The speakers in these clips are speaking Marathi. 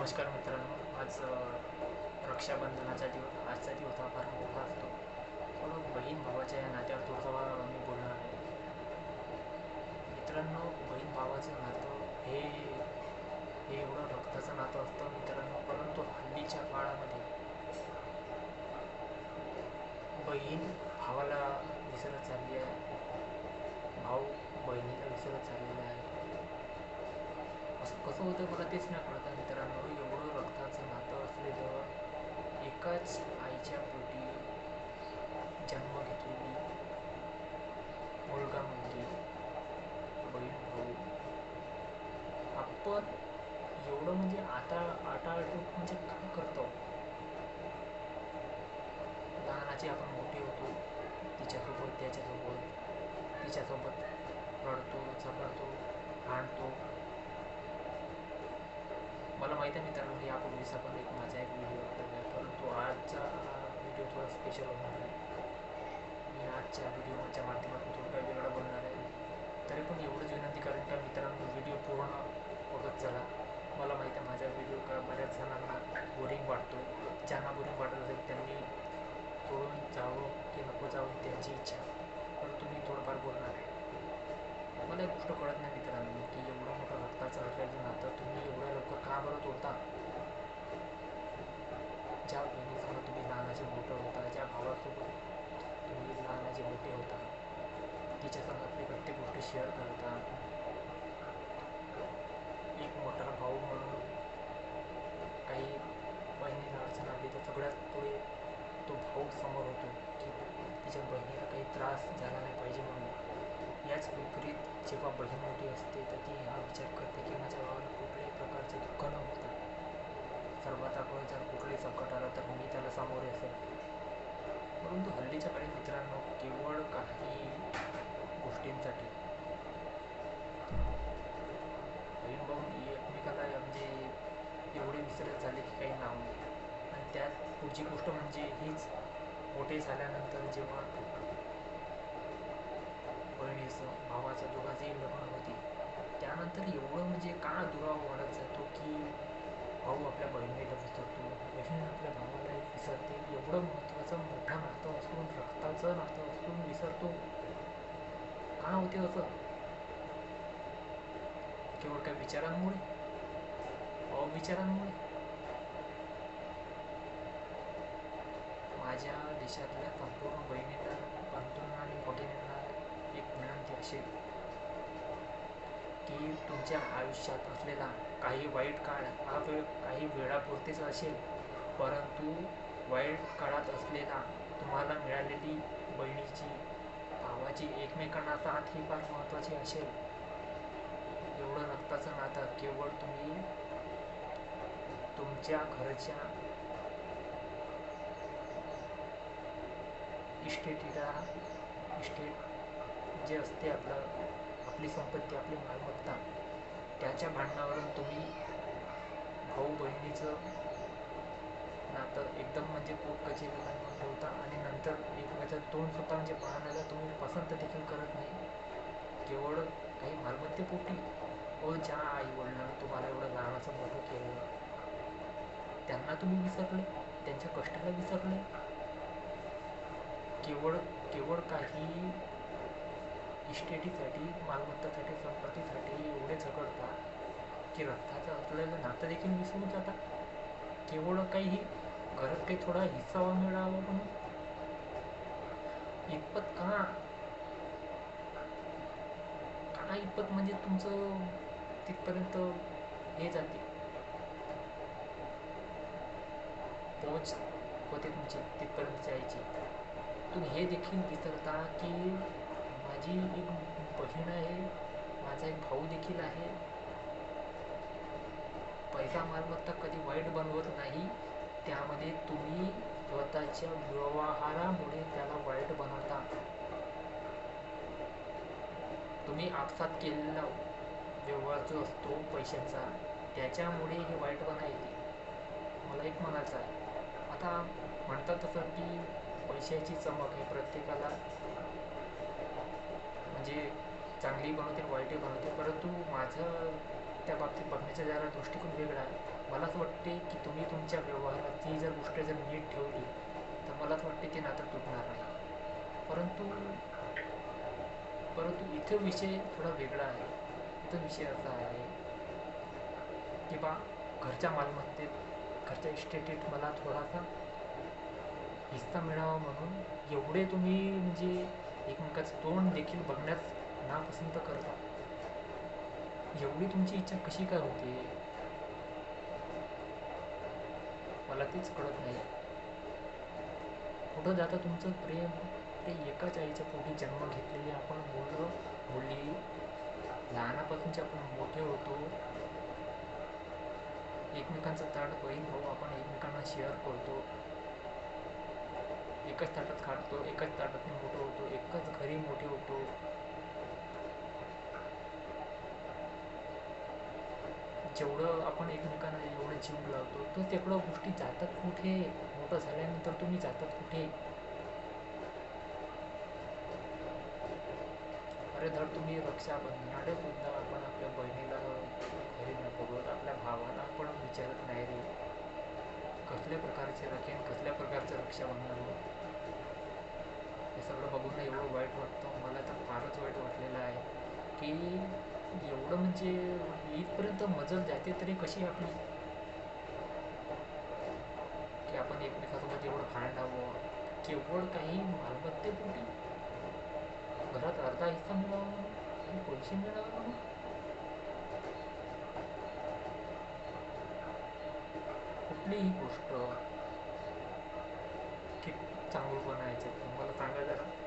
नमस्कार मित्रांनो. आज रक्षाबंधनाचा दिवस आजचा दिवस हा फार मोठा असतो. म्हणून बहीण भावाच्या या नात्यावर थोडंसं मी बोलणार आहे. मित्रांनो बहीण भावाचं नातं हे हे एवढं रक्ताचं नातं असतं मित्रांनो परंतु हल्लीच्या काळामध्ये बहीण भावाला विसरत चालली आहे. भाऊ बहिणीला विसरत चाललेला आहे. कसं होतं मला तेच नाही कळत आहे मित्रांनो एवढं रक्ताचं नातं असलेलं एकाच आईच्या पोटी जन्म घेतलेली मुलगा मुलगी बहीण भाऊ आपण एवढं म्हणजे आता आटाआटूट म्हणजे काय करतो लहानाचे आपण मोठे होतो तिच्यासोबत त्याच्यासोबत तिच्यासोबत रडतो झगडतो भांडतो माहीत आहे मित्रांनो यापूर्वीचा आपण एक माझा एक व्हिडिओ आहे परंतु आजचा व्हिडिओ थोडा स्पेशल होणार आहे. मी आजच्या व्हिडिओच्या माध्यमातून थोडं काही वेगळं बोलणार आहे. तरी पण एवढंच विनंती करेन त्या मित्रांनो व्हिडिओ पूर्ण बघत झाला मला माहीत आहे माझा व्हिडिओ का बऱ्याच जणांना बोरिंग वाटतो ज्यांना बोरिंग वाटत असेल त्यांनी सोडून जावं की नको जावं त्यांची इच्छा. परंतु मी थोडंफार बोलणार आहे. मला एक गोष्ट कळत नाही मित्रांनो की एवढं मोठं रक्ताचं असलेलं नातं तुम्ही एवढ्या लवकर का बरं तोडता? ज्या बहिणीसोबत तुम्ही लहानाचे मोठं होता ज्या भावासोबत तुम्ही लहानाचे मोठे होता तिच्यासंग आपली प्रत्येक गोष्ट शेअर करता. एक मोठा भाऊ म्हणून काही बहिणीला अडचण आली तर सगळ्यात पुढे तो भाऊ समोर होतो की तिच्या बहिणीला काही त्रास झाला त्याच विपरीत जेव्हा बहीण मोठी असते तर ती हा विचार करते की माझ्या भावाला कुठल्याही प्रकारचे दुःख न होता सर्वात अगोदर जर कुठलंही संकट आलं तर मी त्याला सामोरे असेल. परंतु हल्लीच्या काळी मित्रांनो केवळ काही गोष्टींसाठी. बहीण भाऊ एकमेकाला म्हणजे एवढे विसरत झाले की काही नाव नाही. आणि त्यात पुढची गोष्ट म्हणजे हीच मोठे झाल्यानंतर जेव्हा भावाचं दोघांचंही लग्न होते. त्यानंतर एवढं म्हणजे का दुराव वाढत जातो की भाऊ आपल्या बहिणीला विसरतो. बहीण आपल्या भावाला विसरते. एवढं महत्त्वाचं मोठं नातं असून रक्ताचं नातं असून विसरतो. का होते असं? केवळ काय विचारांमुळे? अविचारांमुळे? माझ्या देशातल्या संपूर्ण बहिणींना बंधूंना आणि भगिनींना एक विनंती असेल की तुमच्या आयुष्यात असलेला काही वाईट काळ हा वेळ काही वेळापुरतेच असेल. परंतु वाईट काळात असलेला तुम्हाला मिळालेली बहिणीची भावाची एकमेकांना साथ ही फार महत्त्वाची असेल. एवढं रक्ताचं नातं केवळ तुम्ही तुमच्या घरच्या इस्टेटीला इस्टेट जे असते आपलं आपली संपत्ती आपली मालमत्ता त्याच्या भांडणावरून तुम्ही भाऊ बहिणीचं नातं एकदम म्हणजे पोट कचेरीला न ठेवता आणि नंतर एकमेकाचं तोंड सुद्धा म्हणजे पाहण्याला तुम्ही पसंत देखील करत नाही. केवळ काही मालमत्तेपोटी व ज्या आई वडिलांना तुम्हाला एवढं लहानाचं मोठं केलं त्यांना तुम्ही विसरले त्यांच्या कष्टाला विसरले. केवळ केवळ काही इस्टेटीसाठी मालमत्तासाठी संपत्तीसाठी एवढे झगडता की? रक्ताचं असलेलं नातं देखील विसरून जातात. केवळ काही घरात काही थोडा हिस्सा मिळावा म्हणून? इतपत का? का इतपत म्हणजे तुमचं तिथपर्यंत हे जाते? पोच होते तुमची तिथपर्यंत जायची. तुम्ही हे देखील विसरता की माझी एक बहीण आहे माझा एक भाऊ देखील आहे. पैसा मालमत्ता कधी वाईट बनवत नाही त्यामध्ये तुम्ही स्वतःच्या व्यवहारामुळे त्याला वाईट बनवता. तुम्ही आपसात केलेला व्यवहार जो असतो पैशांचा त्याच्यामुळे हे वाईट बनायचे. मला एक म्हणायचं आहे. आता म्हणतात तसं की पैशाची चमक हे प्रत्येकाला. म्हणजे चांगली बनवते वाईटही बनवते परंतु माझं त्या बाबतीत बघण्याचा जरा दृष्टिकोन वेगळा आहे. मला असं वाटते की तुम्ही तुमच्या व्यवहारात ती जर गोष्ट जर नीट ठेवली तर मला असं वाटते ते नातं तुटणार नाही. परंतु परंतु इथं विषय थोडा वेगळा आहे. इथं विषय असा आहे की बा घरच्या मालमत्तेत घरच्या इस्टेटीत मला थोडासा हिस्सा मिळावा म्हणून एवढे तुम्ही म्हणजे एकमेकाचं तोंड देखील बघण्यास नापसंत करता एवढी तुमची इच्छा कशी काय होते? मला तेच कळत नाही. कुठं जातं तुमचं प्रेम ते एकाच आईच्या पोटी जन्म घेतलेली आपण मुलं मुली लहानापासूनचे आपण मोठे होतो. एकमेकांचं ताट बहीण भाऊ आपण एकमेकांना शेअर करतो. एकाच ताटात खातो एकाच ताटात मोठं होतो एकाच घरी मोठे होतो. जेवढं आपण एकमेकांना एवढं जीव लावतो तर तेवढं गोष्टी जातात कुठे? मोठं झाल्यानंतर तुम्ही जातात कुठे? अरे धर तुम्ही रक्षाबंधनाडे सुद्धा आपण आपल्या बहिणीला घरी न बघत आपल्या भावाला पण विचारत नाही रे. कसल्या प्रकारचे रखेन कसल्या प्रकारचं रक्षाबंधन? हो मला एवढं वाईट वाटतं. मला तर फारच वाईट वाटलेलं आहे. की एवढं म्हणजे इथपर्यंत मजल जाते तरी कशी आपली? की आपण एकमेकासोबत एवढं भांडावं? केवळ काही मालमत्तेपोटी? घरात अर्धा हिस्सा मिळावा म्हणून? आणि पैसे मिळावा म्हणून? कुठलीही गोष्ट. की चांगलं बनायचं. मला सांगा जरा.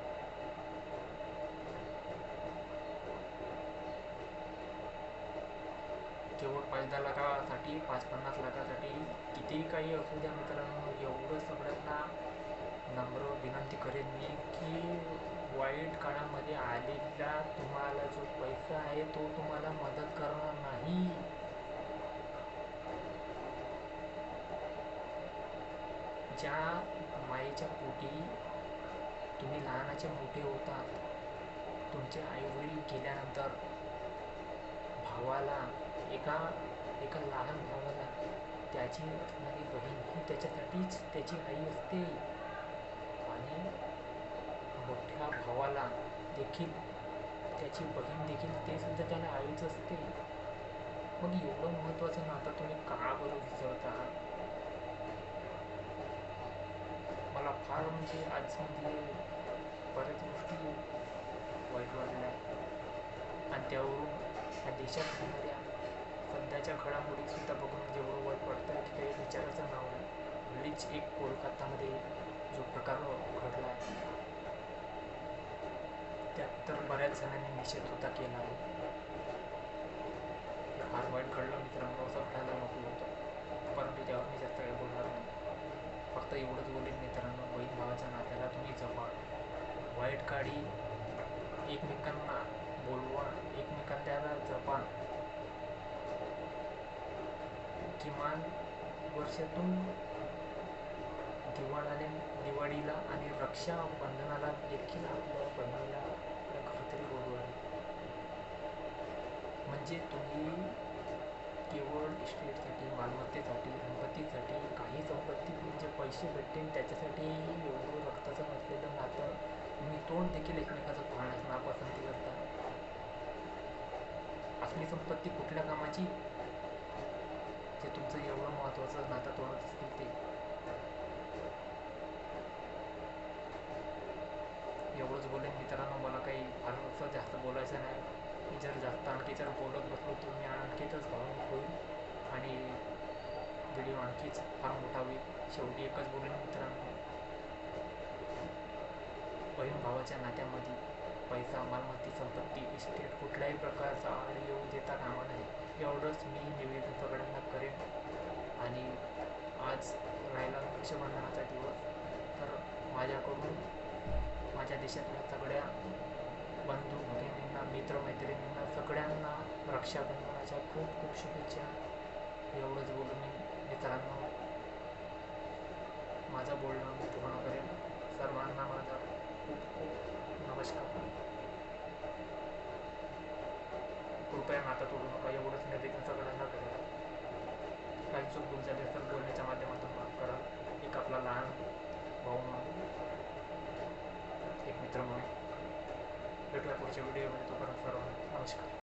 केवळ पाच दहा लाखासाठी पाच पन्नास लाखासाठी कितीही काही असू द्या मित्रांनो एवढं सगळ्यांना नम्र विनंती करेन मी की वाईट काळामध्ये आलेला तुम्हाला जो पैसा आहे तो तुम्हाला मदत करणार नाही. ज्या माईच्या पोटी तुम्ही लहानाचे मोठे होतात तुमचे आई वडील गेल्यानंतर भावाला एका एका लहान भावाला त्याची असणारी बहीण ही त्याच्यासाठीच त्याची आई असते. आणि मोठ्या भावाला देखील त्याची बहीण देखील ते सुद्धा त्याला आईच असते. मग एवढं महत्त्वाचं नातं तुम्ही का बरं विसरता? मला फार म्हणजे आज बऱ्याच गोष्टी वाईट वाटल्या. आणि त्यावरून ह्या देशात होणाऱ्या सध्याच्या घडामोडी सुद्धा बघून म्हणजे एवढं वाईट वाटतं की काही विचाराचं नाव नाही. हल्लीच एक कोलकातामध्ये जो प्रकार घडला आहे त्यात तर बऱ्याच जणांनी निषेध होता केला आहे. फार वाईट घडलं मित्रांनो असं घडायला नको होतं. परंतु त्यावर मी जास्त काही बोलणार नाही. फक्त एवढंच बोलेन मित्रांनो बहीण भावाच्या नात्याला तुम्ही जपा. वाईट काळी एकमेकांना बोलवा एकमेकांना जपा किमान वर्षातून दिवाळाने दिवाळीला आणि रक्षाबंधनाला देखील आपल्या बहिणीला खात्री घरतरी म्हणजे तुम्ही केवळ इस्टेटसाठी मालमत्तेसाठी संपत्तीसाठी काही संपत्ती म्हणजे पैसे भेटतील त्याच्यासाठी एवढं रक्ताचं नसलेलं नातं तुम्ही तोंड देखील एकमेकाचं पाहण्यास नापसंती करता. संपत्ती कुठल्या कामाची? ते तुमचं एवढं महत्त्वाचं नातं तोडत असतील ते. एवढंच बोलेन मित्रांनो मला काही फारसं जास्त बोलायचं नाही. मी जर जास्त आणखी जर बोलत बसलो तर मी आणखीच भावनिक होईल. आणि व्हिडिओ आणखीच फार मोठा होईल. शेवटी एकच बोलेन मित्रांनो. बहीण भावाच्या नात्यामध्ये पैसा मालमत्ती संपत्ती इस्टेट कुठल्याही प्रकारचा आड येऊ देता कामा नये एवढंच मी निवेदन सगळ्यांना करेन. आणि आज राहिला रक्षाबंधनाचा दिवस तर माझ्याकडून माझ्या देशातल्या सगळ्या बंधू भगिनींना मित्रमैत्रिणींना सगळ्यांना रक्षाबंधनाच्या खूप खूप शुभेच्छा. एवढंच बोलून मी मित्रांनो माझं बोलणं मी पूर्ण करेन. सर्वांना माझा खूप खूप नमस्कार कृपया नातं तोडू नका एवढंच निवेदन सगळ्यांना करेन काळजी चूक भूल झाली तर बोलण्याच्या माध्यमातून माफ करा. एक आपला लहान भाऊ म्हणून. एक मित्र म्हणून. भेटूया पुढच्या व्हिडिओमध्ये तोपर्यंत सर्व नमस्कार.